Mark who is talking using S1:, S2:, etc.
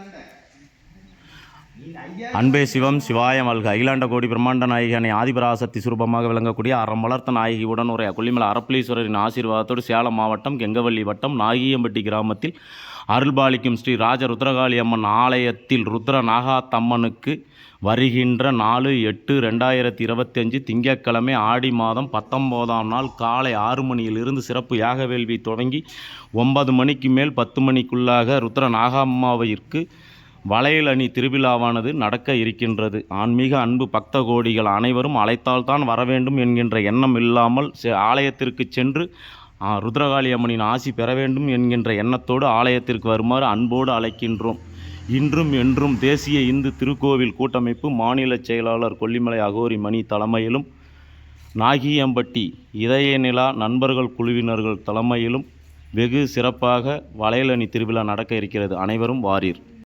S1: കണ്ടേ அன்பே சிவம் சிவாய மல்க. அகிலாண்ட கோடி பிரம்மாண்ட நாயகனை ஆதிபராசக்தி சுரூபமாக விளங்கக்கூடிய அறம் வளர்த்த நாயகி உடனுடைய கொல்லிமலை அரப்பளீஸ்வரரின் ஆசீர்வாதத்தோடு சேலம் மாவட்டம் கெங்கவல்லி வட்டம் நாகியம்பட்டி கிராமத்தில் அருள்பாலிக்கும் ஸ்ரீ ராஜ ருத்ரகாளி அம்மன் ஆலயத்தில் ருத்ர நாகாத்தம்மனுக்கு வருகின்ற நாலு எட்டு ரெண்டாயிரத்தி இருபத்தஞ்சு திங்கட்கிழமை ஆடி மாதம் பத்தொம்போதாம் நாள் காலை ஆறு மணியிலிருந்து சிறப்பு யாக வேள்வி தொடங்கி ஒன்பது மணிக்கு மேல் பத்து மணிக்குள்ளாக ருத்ர நாகாம்மாவிற்கு வளையல் அணி திருவிழாவானது நடக்க இருக்கின்றது. ஆன்மீக அன்பு பக்த கோடிகள் அனைவரும் அழைத்தால்தான் வர வேண்டும் என்கின்ற எண்ணம் இல்லாமல் செ- ஆலயத்திற்கு சென்று ருத்ரகாளி அம்மனின் ஆசி பெற வேண்டும் என்கின்ற எண்ணத்தோடு ஆலயத்திற்கு வருமாறு அன்போடு அழைக்கின்றோம். இன்றும் என்றும் தேசிய இந்து திருக்கோவில் கூட்டமைப்பு மாநில செயலாளர் கொல்லிமலை அகோரி மணி தலைமையிலும் நாகியம்பட்டி இதய நிலா நண்பர்கள் குழுவினர்கள் தலைமையிலும் வெகு சிறப்பாக வளையலணி திருவிழா நடக்க இருக்கிறது. அனைவரும் வாரீர்.